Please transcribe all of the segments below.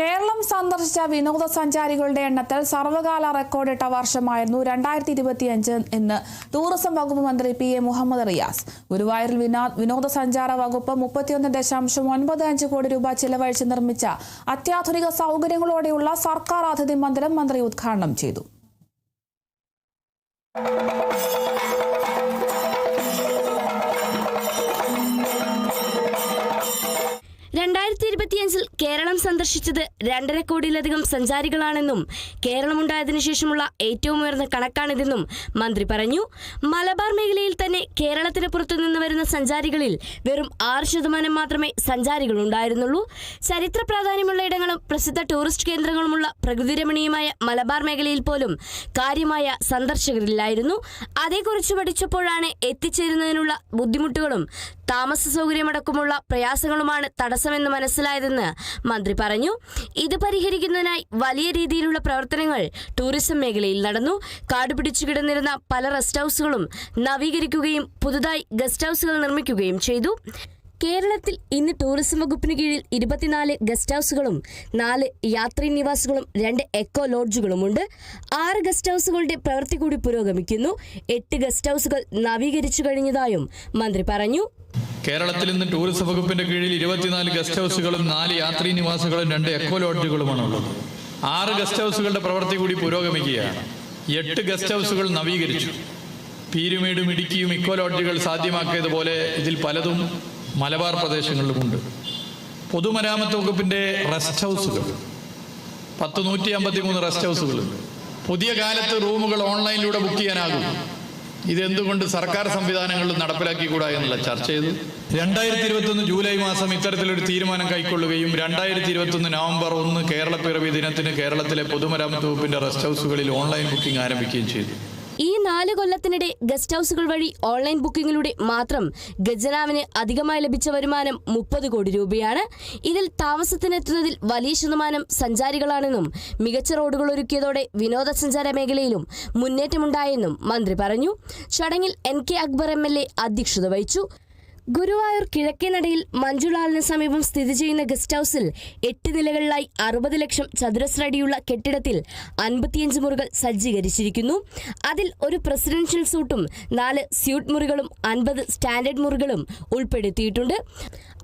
കേരളം സന്ദർശിച്ച വിനോദസഞ്ചാരികളുടെ എണ്ണത്തിൽ സർവകാല റെക്കോർഡിട്ട വർഷമായിരുന്നു രണ്ടായിരത്തി ഇരുപത്തിയഞ്ച് എന്ന് ടൂറിസം വകുപ്പ് മന്ത്രി പി എ മുഹമ്മദ് റിയാസ്. ഗുരുവായൂരിൽ വിനോ- വിനോദസഞ്ചാര വകുപ്പ് മുപ്പത്തിയൊന്ന് ദശാംശം ഒൻപത് അഞ്ച് കോടി രൂപ ചിലവഴിച്ച് നിർമ്മിച്ച അത്യാധുനിക സൗകര്യങ്ങളോടെയുള്ള സർക്കാർ അതിഥി മന്ദിരം മന്ത്രി ഉദ്ഘാടനം ചെയ്തു. രണ്ടായിരത്തി ഇരുപത്തിയഞ്ചിൽ കേരളം സന്ദർശിച്ചത് രണ്ടര കോടിയിലധികം സഞ്ചാരികളാണെന്നും കേരളമുണ്ടായതിനു ശേഷമുള്ള ഏറ്റവും ഉയർന്ന കണക്കാണിതെന്നും മന്ത്രി പറഞ്ഞു. മലബാർ മേഖലയിൽ തന്നെ കേരളത്തിന് പുറത്തുനിന്ന് വരുന്ന സഞ്ചാരികളിൽ വെറും ആറ് ശതമാനം മാത്രമേ സഞ്ചാരികളുണ്ടായിരുന്നുള്ളൂ. ചരിത്ര പ്രാധാന്യമുള്ള ഇടങ്ങളും പ്രസിദ്ധ ടൂറിസ്റ്റ് കേന്ദ്രങ്ങളുമുള്ള പ്രകൃതിരമണീയമായ മലബാർ മേഖലയിൽ പോലും കാര്യമായ സന്ദർശകരില്ലായിരുന്നു. അതേക്കുറിച്ച് പഠിച്ചപ്പോഴാണ് എത്തിച്ചേരുന്നതിനുള്ള ബുദ്ധിമുട്ടുകളും താമസ സൗകര്യമടക്കമുള്ള പ്രയാസങ്ങളുമാണ് തടസ്സമെന്ന് മനസ്സിലായതെന്ന് മന്ത്രി പറഞ്ഞു. ഇത് പരിഹരിക്കുന്നതിനായി വലിയ രീതിയിലുള്ള പ്രവർത്തനങ്ങൾ ടൂറിസം മേഖലയിൽ നടന്നു. കാടുപിടിച്ചു കിടന്നിരുന്ന പല റെസ്റ്റ് ഹൗസുകളും നവീകരിക്കുകയും പുതുതായി ഗസ്റ്റ് ഹൗസുകൾ നിർമ്മിക്കുകയും ചെയ്തു. കേരളത്തിൽ ഇന്ന് ടൂറിസം വകുപ്പിന് കീഴിൽ ഇരുപത്തിനാല് ഗസ്റ്റ് ഹൗസുകളും നാല് യാത്രീ നിവാസുകളും രണ്ട് എക്കോ ലോഡ്ജുകളുമുണ്ട് ആറ് ഗസ്റ്റ് ഹൗസുകളുടെ പ്രവൃത്തി കൂടി പുരോഗമിക്കുന്നു. എട്ട് ഗസ്റ്റ് ഹൗസുകൾ നവീകരിച്ചു കഴിഞ്ഞതായും മന്ത്രി പറഞ്ഞു. കേരളത്തിൽ നിന്ന് ടൂറിസം വകുപ്പിന്റെ കീഴിൽ ഇരുപത്തിനാല് ഗസ്റ്റ് ഹൗസുകളും നാല് യാത്രീ നിവാസങ്ങളും രണ്ട് എക്കോ ലോഡ്ജുകളുമാണ് ഉള്ളത്. ആറ് ഗസ്റ്റ് ഹൗസുകളുടെ പ്രവൃത്തി കൂടി പുരോഗമിക്കുകയാണ്. എട്ട് ഗസ്റ്റ് ഹൗസുകൾ നവീകരിച്ചു. പീരുമേടും ഇടുക്കിയും ഇക്കോ ലോഡ്ജുകൾ സാധ്യമാക്കിയതുപോലെ ഇതിൽ പലതും മലബാർ പ്രദേശങ്ങളിലുമുണ്ട്. പൊതുമരാമത്ത് വകുപ്പിന്റെ റെസ്റ്റ് ഹൗസുകൾ. പത്ത് നൂറ്റി അമ്പത്തി മൂന്ന് റെസ്റ്റ് ഹൗസുകൾ പുതിയ കാലത്ത് റൂമുകൾ ഓൺലൈനിലൂടെ ബുക്ക് ചെയ്യാനാകും. ഇതെന്തുകൊണ്ട് സർക്കാർ സംവിധാനങ്ങളിൽ നടപ്പിലാക്കിക്കൂടാ എന്നുള്ള ചർച്ച ചെയ്തു? രണ്ടായിരത്തി ഇരുപത്തൊന്ന് ജൂലൈ മാസം ഇത്തരത്തിലൊരു തീരുമാനം കൈക്കൊള്ളുകയും രണ്ടായിരത്തി ഇരുപത്തൊന്ന് നവംബർ ഒന്ന് കേരള പിറവി ദിനത്തിന് കേരളത്തിലെ പൊതുമരാമത്ത് വകുപ്പിന്റെ റെസ്റ്റ് ഹൗസുകളിൽ ഓൺലൈൻ ബുക്കിംഗ് ആരംഭിക്കുകയും ചെയ്തു. ഈ നാല് കൊല്ലത്തിനിടെ ഗസ്റ്റ് ഹൗസുകൾ വഴി ഓൺലൈൻ ബുക്കിംഗിലൂടെ മാത്രം ഗജനാവിന് അധികമായി ലഭിച്ച വരുമാനം മുപ്പത് കോടി രൂപയാണ്. ഇതിൽ താമസത്തിനെത്തുന്നതിൽ വലിയ ശതമാനം സഞ്ചാരികളാണെന്നും മികച്ച റോഡുകൾ ഒരുക്കിയതോടെ വിനോദസഞ്ചാര മേഖലയിലും മുന്നേറ്റമുണ്ടായെന്നും മന്ത്രി പറഞ്ഞു. ചടങ്ങിൽ N K Akbar M L A അധ്യക്ഷത വഹിച്ചു. ഗുരുവായൂർ കിഴക്കേനടയിൽ മഞ്ജുളാലിന് സമീപം സ്ഥിതി ചെയ്യുന്ന ഗസ്റ്റ് ഹൗസിൽ എട്ട് നിലകളിലായി അറുപത് ലക്ഷം ചതുരശ്രടിയുള്ള കെട്ടിടത്തിൽ അൻപത്തിയഞ്ച് മുറികൾ സജ്ജീകരിച്ചിരിക്കുന്നു. അതിൽ ഒരു പ്രസിഡൻഷ്യൽ സൂട്ടും നാല് സ്യൂട്ട് മുറികളും അൻപത് സ്റ്റാൻഡേർഡ് മുറികളും ഉൾപ്പെടുത്തിയിട്ടുണ്ട്.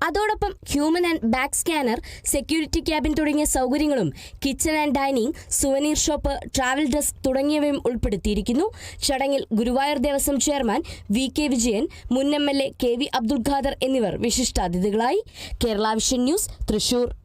അതോടൊപ്പം human and bag scanner security cabin തുടങ്ങിയ സൗകര്യങ്ങളും kitchen and dining souvenir shop travel desk തുടങ്ങിയവയും ഉൾപ്പെടുത്തിയിരിക്കുന്നു. ചടങ്ങിൽ Guruvayur Devaswom chairman V K Vijayan മുൻ M L A K V Abdul Khader എന്നിവർ വിശിഷ്ടാതിഥികളായി കേരള വിഷൻ ന്യൂസ് തൃശൂർ.